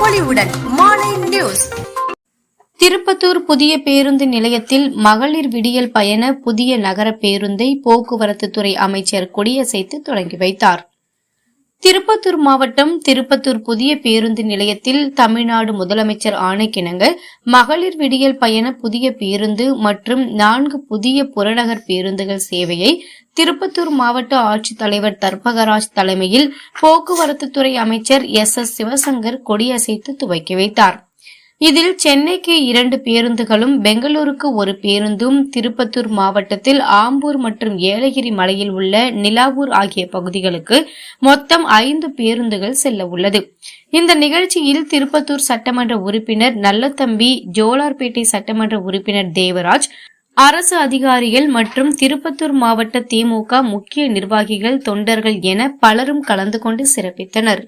மாலை நியூஸ். திருப்பத்தூர் புதிய பேருந்து நிலையத்தில் மகளிர் விடியல் பயண புதிய நகர பேருந்தை போக்குவரத்து துறை அமைச்சர் கொடியசைத்து தொடங்கி வைத்தார். திருப்பத்தூர் மாவட்டம் திருப்பத்தூர் புதிய பேருந்து நிலையத்தில் தமிழ்நாடு முதலமைச்சர் ஆணைக்கிணங்க மகளிர் விடியல் பயண புதிய பேருந்து மற்றும் நான்கு புதிய புறநகர் பேருந்துகள் சேவையை திருப்பத்தூர் மாவட்ட ஆட்சித்தலைவர் தர்பகராஜ் தலைமையில் போக்குவரத்து துறை அமைச்சர் எஸ் எஸ் சிவசங்கர் கொடியசைத்து துவக்கி வைத்தார். இதில் சென்னைக்கு இரண்டு பேருந்துகளும் பெங்களூருக்கு ஒரு பேருந்தும் திருப்பத்தூர் மாவட்டத்தில் ஆம்பூர் மற்றும் ஏலகிரி மலையில் உள்ள நிலாவூர் ஆகிய பகுதிகளுக்கு மொத்தம் ஐந்து பேருந்துகள் செல்ல உள்ளது. இந்த நிகழ்ச்சியில் திருப்பத்தூர் சட்டமன்ற உறுப்பினர் நல்லத்தம்பி ஜோலார்பேட்டை சட்டமன்ற உறுப்பினர் தேவராஜ் அரசு அதிகாரிகள் மற்றும் திருப்பத்தூர் மாவட்ட திமுக முக்கிய நிர்வாகிகள் தொண்டர்கள் என பலரும் கலந்து கொண்டு சிறப்பித்தனர்.